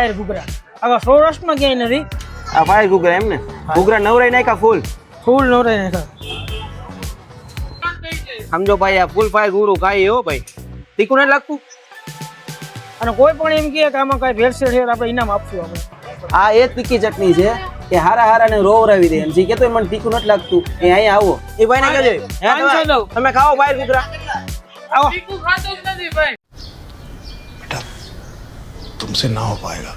Fire ઘૂઘરા. આવા સૌરાષ્ટ્રમાં ક્યાંય નથી. આ ફાયર ઘૂઘરા એમ ને ઘૂઘરા નવરાઈ નાખ્યા ફૂલ. ફૂલ નવરાઈ નાખ્યા. સમજો ભાઈ આ ફૂલ ફાયર ઘૂઘરું ખાઈ એવો ભાઈ. તીખું નથી લાગતું? અને કોઈ પણ એમ કહે કે આમાં કઈ ભેળસેળ છે આપણે ઇનામ આપશું આપણે આ એ તીખી ચટણી છે કે હારા હારા ને રોવરાવી દે એમ. જે કેતો હોય મને તીખું નથી લાગતું. એ અહીંયા આવો. એ ભાઈ ને કહેજો હે ભાઈ તમે- આવો તીખું ખાતો જ નથી આવો तुमसे ना हो पाएगा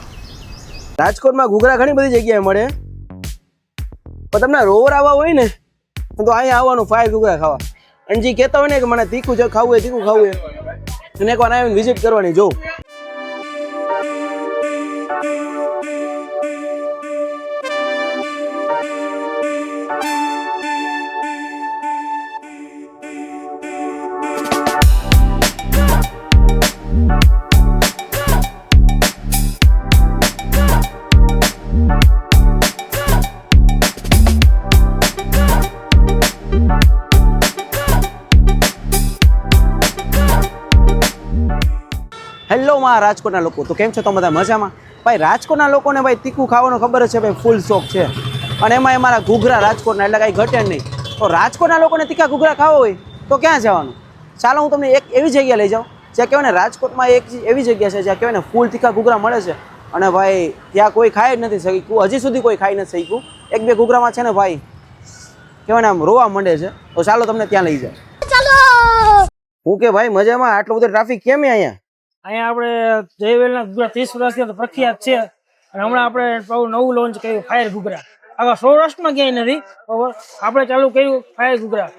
રાજકોટમાં ઘૂઘરા ઘણી બધી જગ્યાએ મળે પણ તમને રોવર આવવા હોય ને તો અહીંયા આવવાનું ફાયર ઘૂઘરા ખાવા અને જે કહેતા હોય ને કે મને તીખું છે ખાવું હોય તીખું ખાવું હોય એને એકવાર આવીને વિઝિટ કરવાની જો હેલો માં રાજકોટના લોકો. તો કેમ છો તમે બધા મજામાં? ભાઈ રાજકોટના લોકોને ભાઈ તીખું ખાવાનું ખબર છે ભાઈ ફૂલ શોખ છે. અને એમાં અમારા ઘૂઘરા રાજકોટના એટલે કાંઈ ઘટે નહીં. તો રાજકોટના લોકોને તીખા ઘૂઘરા ખાવા હોય તો ક્યાં જવાનું? ચાલો હું તમને એક એવી જગ્યા લઈ જાઉં જ્યાં કહેવાય ને રાજકોટમાં એક એવી જગ્યા છે જ્યાં કહેવાય ને ફૂલ તીખા ઘૂઘરા મળે છે. અને ભાઈ ત્યાં કોઈ ખાઈ જ નથી શક્યું. હજી સુધી કોઈ ખાઈ નથી શક્યું. એક બે ઘૂઘરામાં છે ને ભાઈ કહેવાય ને આમ રોવા માંડે છે. તો ચાલો તમને ત્યાં લઈ જાય હું કે ભાઈ મજામાં? આટલો બધો ટ્રાફિક કેમ અહીંયા? અહીંયા આપણે જયવેલના ઘૂઘરા ત્રીસ વર્ષથી તો પ્રખ્યાત છે. અને હમણાં આપણે નવું લોન્ચ કર્યું ફાયર ઘૂઘરા. આવા સૌરાષ્ટ્રમાં ક્યાંય નથી આપણે ચાલુ કર્યું ફાયર ઘૂઘરા.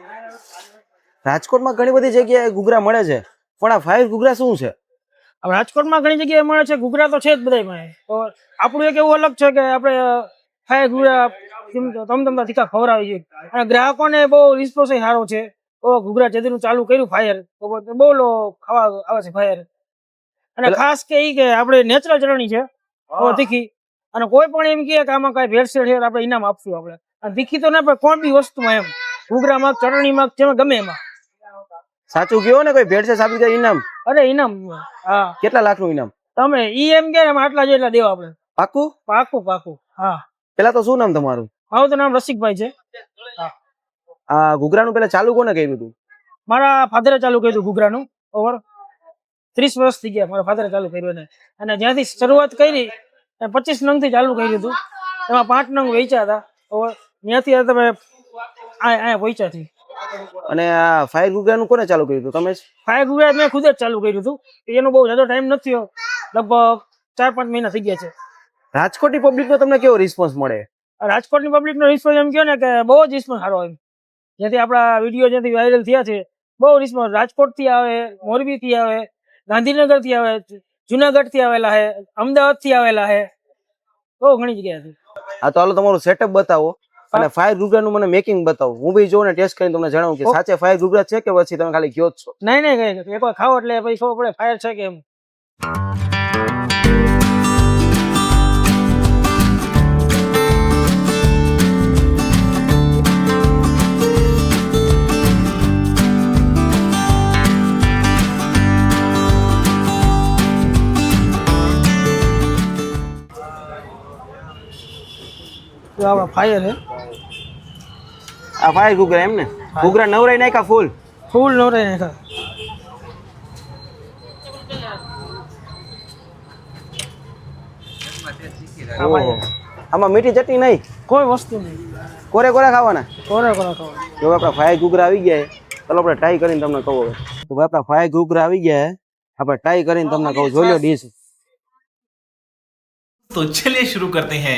રાજકોટમાં ઘણી બધી જગ્યાએ ઘૂઘરા મળે છે. પણ આ ફાયર ઘૂઘરા શું છે? રાજકોટમાં ઘણી જગ્યાએ મળે છે ઘૂઘરા તો છે જ બધામાં તો આપણું એક એવું અલગ છે કે આપણે ફાયર ઘૂઘરા તમ તમ તીખા ખવડાવી છે અને ગ્રાહકોને બહુ રિસ્પોન્સ સારો છે. તો ઘૂઘરા જેદીનું ચાલુ કર્યું ફાયર. તો બહુ લો ખાવા આવે છે ફાયર. અને ખાસ કે ઈ કે આપણે નેચરલ ચટણી છે તીખી. અને કોઈ પણ એમ કે આમાં કઈ ભેળસેળ છે આપણે ઇનામ આપશું આપણે. અને તીખી તો ના પણ કોઈ બી વસ્તુમાં એમ ઘૂઘરામાં ચટણીમાં જેમાં ગમે એમાં. સાચું કયો ને કોઈ ભેળસેળ સાબિત કરે ઇનામ અરે ઇનામ હા. કેટલા લાખનું ઇનામ તમે ઈ એમ કે આટલા જેટલા દેવા આપણે. પાકું પાકું પાકું હા. પેલા તો શું નામ તમારું? મારું તો નામ રસિકભાઈ છે. આ ઘૂઘરાનું પેલા ચાલુ કોને કર્યું હતું? મારા ફાધરે ચાલુ કર્યું ઘૂઘરાનું ઓવર. ત્રીસ વર્ષ થઈ ગયા મારા ફાધરે ચાલુ કર્યું અને જ્યાંથી શરૂઆત કરી પચીસ નંગથી ચાલુ કર્યું હતું એમાં પાંચ નંગ વેચ્યા હતા. ત્યાંથી તમે અહીંયા પહોંચ્યા થી અને આ ફાયર ગુગ્યાનું કોને ચાલુ કર્યું હતું? તમે ફાયર ઘૂઘરા મેં ખુદ જ ચાલુ કર્યું હતું. એનો બહુ જાદો ટાઈમ નથી લગભગ ચાર પાંચ મહિના થઈ ગયા છે. રાજકોટની પબ્લિકનો તમને કેવો રિસ્પોન્સ મળે? આ રાજકોટની પબ્લિકનો રિસ્પોન્સ એમ કહો ને કે બહુ જ રિસ્પોન્સ સારો એમ. જેથી આપણા વીડિયો જ્યાંથી વાયરલ થયા છે બહુ રિસ્પોન્સ રાજકોટથી આવે મોરબીથી આવે ગાંધીનગરથી આવે જુનાગઢથી આવેલા છે અમદાવાદથી આવેલા છે. બહુ ઘણી જગ્યા છે. આ તો હાલો તમારું સેટઅપ બતાવો અને ફાયર ઘૂઘરાનું મને મેકિંગ બતાવો. હું ભી જોઉં ને ટેસ્ટ કરીને તમને જણાવું કે સાચે ફાયર ઘૂઘરા છે કે પછી તમે ખાલી ગયો છો? નહીં નહીં એકવાર ખાઓ એટલે પછી ખબર પડે ફાયર છે કે એમ. તો આપણા ફાયર છે આ ફાયર ઘૂઘરા એમ ને ઘૂઘરા નવરાઈ નાખ્યા ફૂલ ફૂલ નવરાઈ નાખ્યા આ ઓહો. ફાયર. આમાં મીઠી ચટણી નહીં કોઈ વસ્તુ નહીં કોરે કોરે ખાવાના કોરા કોરા ખાવા જો આપણા ફાયર ઘૂઘરા આવી ગયા છે ચાલો આપણે ટ્રાય કરીને તમને કહું હવે તો ભાઈ આપણા ફાયર ઘૂઘરા આવી ગયા છે આપણે ટ્રાય કરીને તમને કહું જોઈ લો ડીશ तो चलिए शुरू करते हैं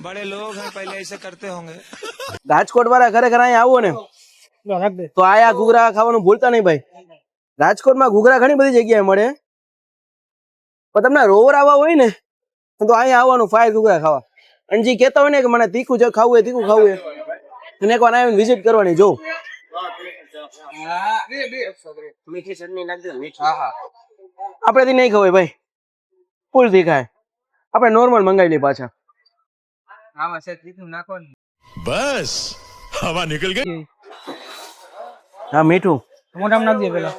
बड़े लोग हैं पहले ऐसे करते होंगे રાજકોટ વાળા ખરેખર અહીંયા આવો ને લો, રાખ દે તો આયા ઘૂઘરા ખાવાનું ભૂલતા નહીં ભાઈ રાજકોટમાં ઘૂઘરા ઘણી બધી જગ્યાએ મળે પણ તમને રોવર આવવા હોય ને તો અહીંયા આવવાનું ફાય ઘૂઘરા ખાવા અને જે કહેતા હોય ને કે મને તીખું જે ખાવું હોય તીખું ખાવું હોય એને એકવાર આવીને વિઝિટ કરવાની જો આપણે થી નહીં ખવાય ભાઈ ફૂલ તીખાય આપણે નોર્મલ મંગાવી લઈએ પાછા આમાં છે તીખું નાખો ને બસ હવા નીકળ ગઈ. હા મીઠું. મોઢામાં નાખજે પેલા.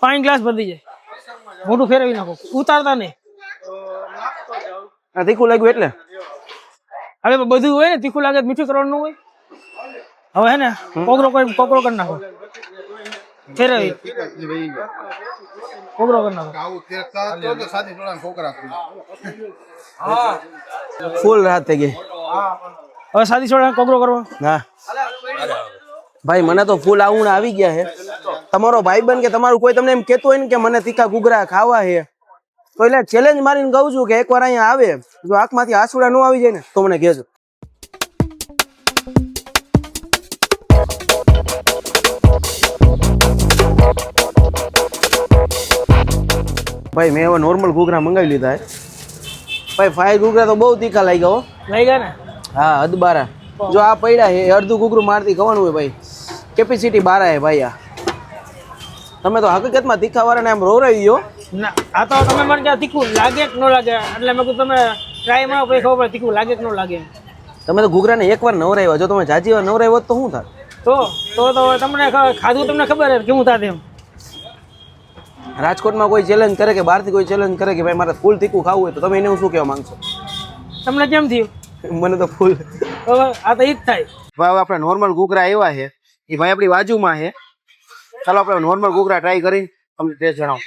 પાણી ગ્લાસ ભરી જાય મોટું ફેરવી નાખો. ઉતારતા નહીં. આ તીખું લાગ્યું એટલે. હવે બધું હોય ને તીખું લાગે મીઠું કરવાનું હોય. હવે હે ને કોકરો કોકરો કરી નાખો. ફેરવી. કોકરો કરી નાખો. ફૂલ રાત થઈ ગઈ. હવે સાદી સોડા કોકરો કરવો. હા ભાઈ મને તો ફૂલ આવું આવી ગયા છે. તમારો ભાઈબંધ કે તમારું કોઈ તમને એમ કેતો હોય ને કે મને તીખા ઘૂઘરા ખાવા છે. તો એટલે ચેલેન્જ મારીને કહું છું કે એકવાર અહીંયા આવે. જો આંખમાંથી આંસુડા ન આવી જાય ને તો મને કહેજો. ભાઈ મેં હવે નોર્મલ ઘૂઘરા મંગાવી લીધા ભાઈ ફાઈવ ઘૂઘરા તો બહુ તીખા લાગ્યા હો. લાગ્યા ને? હા અદબારા જો આ પડ્યા છે અડધું ઘૂઘરું મારતી ખવાનું હોય ભાઈ. કેપેસિટી બારા હે ભાઈ આ. તમે તો હકીકતમાં તીખા વાળાને આમ રોરાઈ ગયો. ના આ તો તમે મને ક્યાં તીખું લાગે કે ન લાગે એટલે મેં કીધું તમે ટ્રાય મારો પછી ખબર પડે તીખું લાગે કે ન લાગે. તમે તો ઘૂઘરાને એકવાર નવરાવ્યા જો તમે જાજી વાર નવરાવ્યો તો શું થાય તો તો તમને ખાધું તમને ખબર હે કેવું થાય એમ? રાજકોટમાં કોઈ ચેલેન્જ કરે કે બહારથી કોઈ ચેલેન્જ કરે કે ભાઈ મારે ફૂલ તીખું ખાવું હોય તો તમે એને હું શું કહેવા માંગશો? તમને કેમ થયું? મને તો ફૂલ. હવે આ તો ઈ જ થાય. ભાઈ આપણે નોર્મલ ઘૂઘરા આવ્યા છે. એ ભાઈ આપણી બાજુમાં છે. ચાલો આપણે નોર્મલ ઘૂઘરા ટ્રાય કરી તમને ટેસ્ટ જણાવો.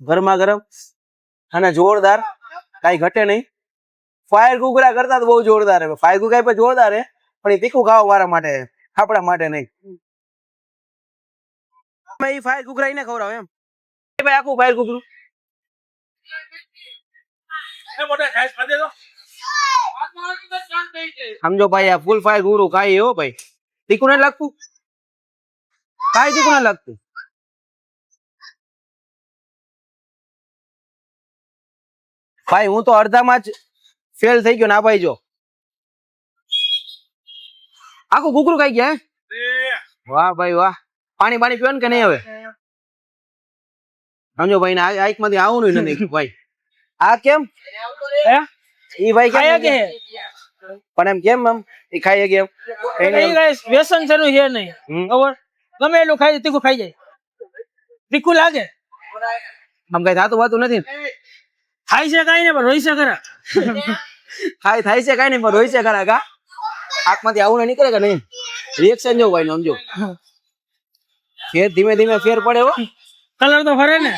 ગરમા ગરમ અને જોરદાર. કાંઈ ઘટે નહીં. ફાયર ઘૂઘરા કરતા તો બહુ જોરદાર હે ફાયર ઘૂઘરા પણ જોરદાર હે પણ એ તીખું ખાવા વાળા માટે આપણા માટે નહીં. તમે એ ફાયર ઘૂઘરા એને ખવડાવો એમ એ ભાઈ આખું ફાયર ઘૂઘરું સમજો ભાઈ આ ફૂલ ફાયર ઘૂઘરું કાંઈ હો ભાઈ તીખું નથી લાગતું કાંઈ તીખું નથી લાગતું ભાઈ હું તો અડધામાં જ ફેલ થઈ ગયો ના ભાઈ જો આખું ઘૂઘરું ખાઈ ગયા હે? વાહ ભાઈ વાહ પાણી પાણી પીવાનું કે નહીં હવે? સમજો ભાઈ ને આઈકમાંથી આવવાનું નથી. ભાઈ આ કેમ? ઈ ભાઈ કેમ કે પણ એમ કેમ એમ એ ખાઈ કેમ? એ guys વ્યસન છે નું છે નહીં. ખબર? ગમે એટલું ખાઈ તીખું ખાઈ જાય. તીખું લાગે. આમ કઈ થતું વાતું નથી? થાય છે કઈ ને પણ રોઈ છે ખરા. ખાય થાય છે કઈ નહીં પણ રોઈ છે ખરા કા? આંખમાંથી આવું નીકળે કે નહીં? રિએક્શન જો ભાઈ સમજો. ફેર ધીમે ધીમે ફેર પડે હો. કલર તો ફરે ને.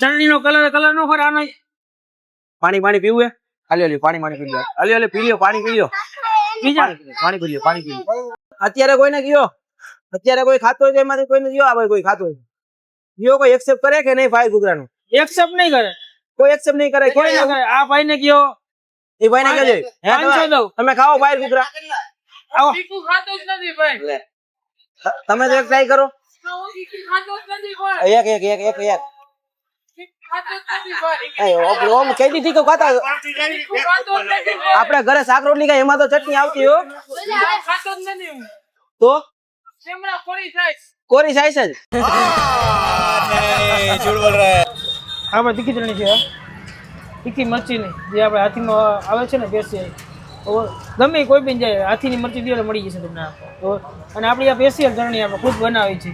ચટણી નો કલર કલર નો ફરે આનો. પાણી પાણી પીવું હે? હાલી હાલી પાણી પાણી પી લો હાલી હાલી પી લ્યો પાણી પી લ્યો બીજા પાણી પી લ્યો પાણી પી લ્યો અત્યારે કોઈને કયો અત્યારે કોઈ ખાતો હોય તો એમાંથી કોઈને કયો આ ભાઈ કોઈ ખાતો હોય ગયો કોઈ એક્સેપ્ટ કરે કે નહીં ફાઈવનું એક્સેપ્ટ નહીં કરે. કોઈ એક્સેપ્ટ નહીં કરે કોઈ ના કરે. આ ભાઈ ને કયો એ ભાઈને કહેજે હે તમે- ખાઓ ભાઈ ખાઓ આવો. ખાતો જ નથી ભાઈ. તમે તો એક ટ્રાય કરો. એક એક એક એક એક. આપણે ઘરે શાક રોટલી ખાય, એમાં તો ચટણી આવતી હો. તો? કોરી સાઈસ જ. આમાં તીખી ચટણી છે તીખી મરચી ની જે આપણે હાથીમાં આવે છે ને પેશિયલ ગમે કોઈ પણ જાય, હાથીની મરચી દીવાલે મળી જશે તમને અને આપણી આ પેશિયલ ચટણી આપણે ખુદ બનાવી છે.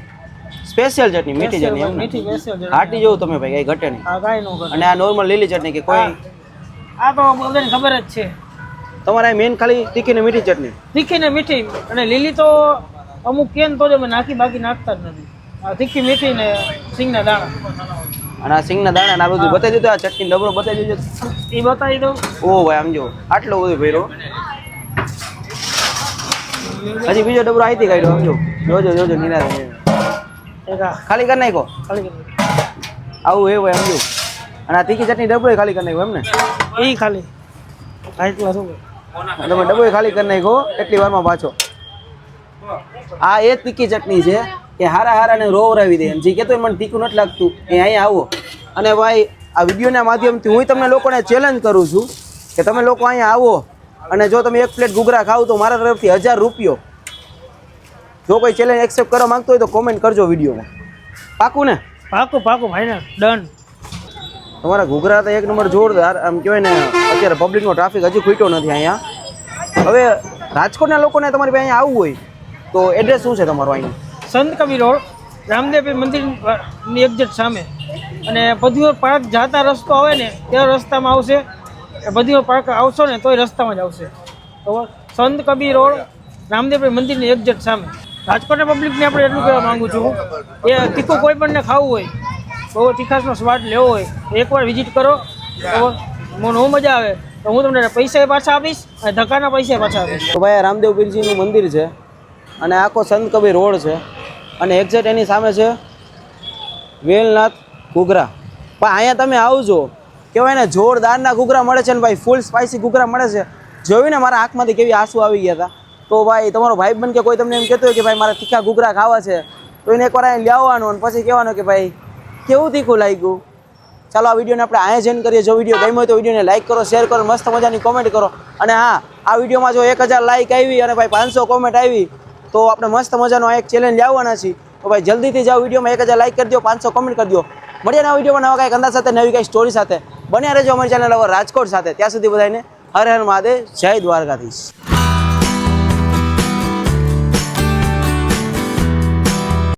સ્પેશિયલ ચટણી મીઠી ચટણી એમ મીઠી સ્પેશિયલ હાટી જોવું તમે ભાઈ કઈ ઘટે નહીં. હા કાંઈ નો ઘટે. અને આ નોર્મલ લીલી ચટણી કે કોઈ? આ તો બધાને ખબર જ છે. તમારે મેન ખાલી તીખી ને મીઠી ચટણી? તીખી ને મીઠી. અને લીલી તો અમુક કેન તો અમે નાખી બાકી નાખતા જ નથી. આ તીખી મીઠી ને સિંગના દાણા. અને આ સિંગના દાણા ને આ બધું બતાવી દીધું આ ચટણી ડબરો બતાવી દીધો. એ બતાવી દઉં. ઓ ભાઈ આમ જો આટલો બધો ભર્યો હજી બીજો ડબરો આઈથી કાઢ્યો આમ જો. જોજો જોજો નિરાશ ખાલી કરી નાખો ખાલી આવું એવું એમ જો. અને આ તીખી ચટણી ડબરો ખાલી કરી નાખ્યો એમ ને દઉં. ખાલી તમે ડબો ખાલી કરી નાખો એટલી વારમાં પાછો. આ એ તીખી ચટણી છે કે હારા હારાને રોવરાવી દે. જે કહેતો મને તીખું નથી લાગતું. એ અહીંયા આવો. અને ભાઈ આ વિડીયોના માધ્યમથી હું તમને લોકોને ચેલેન્જ કરું છું કે તમે લોકો અહીંયા આવો અને જો તમે એક પ્લેટ ઘૂઘરા ખાવ તો મારા તરફથી હજાર રૂપિયો જો કોઈ ચેલેન્જ એક્સેપ્ટ કરવા માંગતો હોય તો કોમેન્ટ કરજો વિડીયોમાં પાકું ને? પાકું પાકું ફાઇનલ ડન તમારા ઘૂઘરા તો એક નંબર જોરદાર આમ કહેવાય ને અત્યારે પબ્લિકનો ટ્રાફિક હજી ખૂટ્યો નથી અહીંયા. હવે રાજકોટના લોકોને તમારી પાસે અહીંયા આવવું હોય તો એડ્રેસ શું છે તમારું અહીંયા? સંત કવિ રોડ રામદેવ મંદિરની એક્ઝેટ સામે. અને પદવીઓ પાર્ક જાતા રસ્તો આવે ને તે રસ્તામાં આવશે. પદવીઓ પાર્ક આવશો ને તોય રસ્તામાં જ આવશે. તો સંત કબીર રોડ રામદેવ મંદિરની એક્ઝેટ સામે. રાજકોટના પબ્લિકને આપણે એટલું કહેવા માંગુ છું. એ તીખું કોઈ પણને ખાવું હોય બહુ તીખાશનો સ્વાદ લેવો હોય એકવાર વિઝિટ કરો. બરાબર મને મજા આવે. તો હું તમને પૈસા પાછા આપીશ અને ધક્કાના પૈસા પાછા આપીશ. ભાઈ રામદેવ પીરજીનું મંદિર છે અને આખો સંત કબીર રોડ છે અને એક્ઝેક્ટ એની સામે છે વેલનાથ ઘૂઘરા. પણ અહીંયા તમે આવજો. કહેવાય ને, જોરદારના ઘૂઘરા મળે છે ને ભાઈ ફૂલ સ્પાઇસી ઘૂઘરા મળે છે. જોયું ને મારા આંખમાંથી કેવી આંસુ આવી ગયા હતા? તો ભાઈ, તમારો ભાઈ બન કે કોઈ તમને એમ કહેતો હોય કે ભાઈ, મારે તીખા ઘૂઘરા ખાવા છે, તો એને એકવાર અહીં લાવવાનું અને પછી કહેવાનું કે ભાઈ, કેવું તીખું લાગ્યું? ચાલો, આ વિડીયોને આપણે અહીંયા જેન કરીએ. જો વીડિયો ગમ્યો હોય તો વિડીયોને લાઈક કરો શેર કરો મસ્ત મજાની કોમેન્ટ કરો. અને હા, આ વિડીયોમાં જો એક હજાર લાઈક આવી અને ભાઈ પાંચસો કોમેન્ટ આવી, તો આપણે મસ્ત મજાનો આ એક ચેલેન્જ લાવવાના છીએ. તો ભાઈ, જલ્દીથી જાઓ વિડીયોમાં એક હજાર લાઈક કરી દો, પાંચસો કોમેન્ટ કરી દો. મળીએ નવા વિડીયોમાં નવા કાંઈક અંદાજ સાથે, નવી કાંઈ સ્ટોરી સાથે. બન્યા રહેજો અમારી ચેનલ હવે રાજકોટ સાથે. ત્યાં સુધી બધાને હર હર મહાદેવ, જય દ્વારકાધીશ.